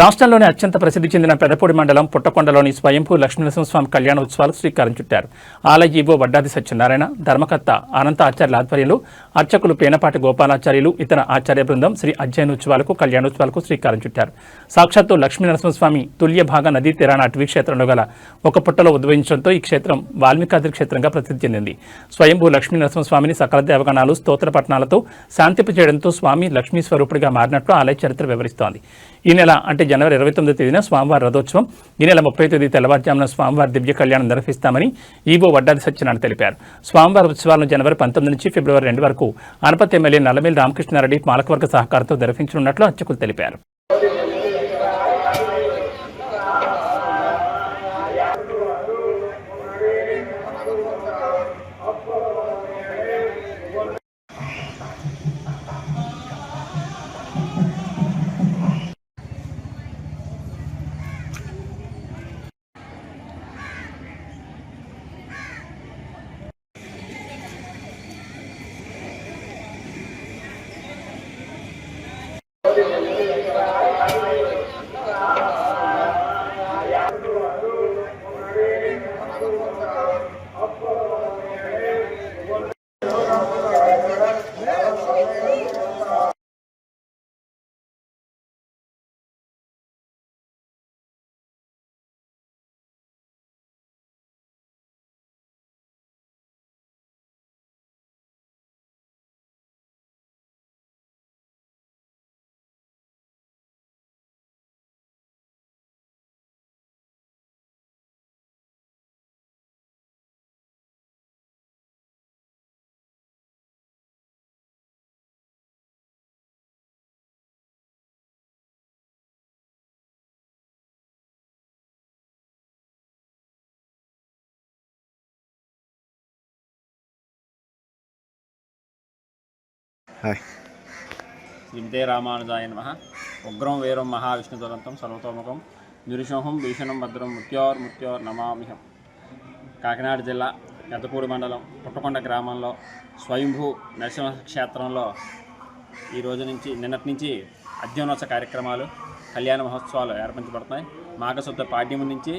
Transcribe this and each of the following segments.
రాష్ట్రంలోని అత్యంత ప్రసిద్ధి చెందిన పెదపూడి మండలం పుట్టకొండలోని స్వయంభూ లక్ష్మీనరసింహస్వామి కళ్యాణ ఉత్సవాలు శ్రీకారం చుట్టారు. ఆలయ ఈవో వడ్డాది సత్యనారాయణ ధర్మకర్త అనంత ఆచార్యుల ఆధ్వర్యంలో అర్చకులు పేనపాటి గోపాలాచార్యులు ఇతర ఆచార్య బృందం శ్రీ అధ్యయనోత్సవాలకు కళ్యాణోత్సవాలకు శ్రీకారం చుట్టారు. సాక్షాత్తు లక్ష్మీనరసింహస్వామి తుల్య భాగ నదీ తీరాన అటవీ క్షేత్రంలో గల ఒక పుట్టలో ఉద్భవించడంతో ఈ క్షేత్రం వాల్మీకాద్రి క్షేత్రంగా ప్రసిద్ధి చెందింది. స్వయంభూ లక్ష్మీనరసింహస్వామిని సకల దేవగణాలు స్తోత్ర పట్టణాలతో శాంతింపు చేయడంతో స్వామి లక్ష్మీ స్వరూపుడిగా మారినట్లు ఆలయ చరిత్ర వివరిస్తోంది. ఈ నెల అంటే జనవరి ఇరవై తొమ్మిదో తేదీన స్వామివారి రథోత్సవం ఈ నెల ముప్పై తేదీ తెల్లవారుజామున స్వామివారి దివ్య కళ్యాణం నిర్వహిస్తామని ఈవో వడ్డాది సత్యనారాయణ తెలిపారు. స్వామివారి ఉత్సవాలను జనవరి పంతొమ్మిది నుంచి ఫిబ్రవరి రెండు వరకు అనపతి ఎమ్మెల్యే నల్లమేలి రామకృష్ణారెడ్డి పాలకవర్గ సహకారంతో నిర్వహించనున్నట్లు అర్చకులు తెలిపారు. హాయ్. శ్రీమతే రామానుజాయ నమ. ఉగ్రం వీరం మహావిష్ణు దురంతం సర్వతోముఖం నిరుషంహం భీషణం భద్రం మృత్యోర్ మృత్యోర్ నమామిహం కాకినాడ జిల్లా పెద్దపూడి మండలం పుట్టకొండ గ్రామంలో స్వయంభూ నరసింహ క్షేత్రంలో ఈ రోజు నుంచి నిన్నటి నుంచి అధ్యయనోత్సవ కార్యక్రమాలు కళ్యాణ మహోత్సవాలు ఏర్పరచబడుతున్నాయి. మాఘశుద్ధ పాడ్యం నుంచి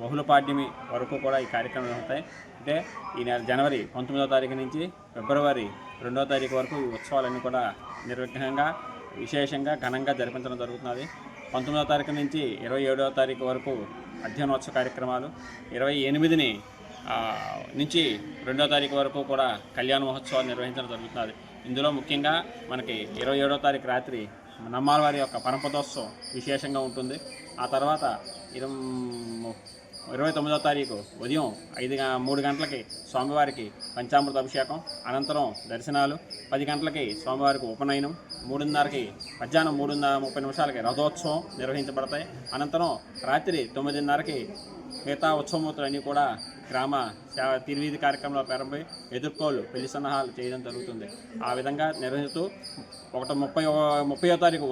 బహుళ పాడ్యమి వరకు కూడా ఈ కార్యక్రమాలు ఉంటాయి అంటే ఈ నెల జనవరి పంతొమ్మిదవ తారీఖు నుంచి ఫిబ్రవరి రెండవ తారీఖు వరకు ఈ ఉత్సవాలన్నీ కూడా నిర్విఘ్నంగా విశేషంగా ఘనంగా జరిపించడం జరుగుతున్నది. పంతొమ్మిదవ తారీఖు నుంచి ఇరవై ఏడవ తారీఖు వరకు అధ్యయనోత్సవ కార్యక్రమాలు ఇరవై ఎనిమిదిని నుంచి రెండో తారీఖు వరకు కూడా కళ్యాణ మహోత్సవాలు నిర్వహించడం జరుగుతున్నది. ఇందులో ముఖ్యంగా మనకి ఇరవై ఏడో తారీఖు రాత్రి నమ్మాల వారి యొక్క పరమపదోత్సవం విశేషంగా ఉంటుంది. ఆ తర్వాత ఇరవై ఇరవై తొమ్మిదో తారీఖు ఉదయం ఐదు మూడు గంటలకి స్వామివారికి పంచామృత అభిషేకం అనంతరం దర్శనాలు పది గంటలకి స్వామివారికి ఉపనయనం మూడున్నరకి మధ్యాహ్నం మూడున్నర ముప్పై నిమిషాలకి రథోత్సవం నిర్వహించబడతాయి. అనంతరం రాత్రి తొమ్మిదిన్నరకి మిగతా ఉత్సవమూర్తులన్నీ కూడా గ్రామ సేవ తిరువీధి కార్యక్రమంలో ప్రారంభమై ఎదుర్కోలు పెళ్ళి సన్నాహాలు చేయడం జరుగుతుంది. ఆ విధంగా నిర్వహిస్తూ ఒకటి ముప్పై ముప్పయో తారీఖు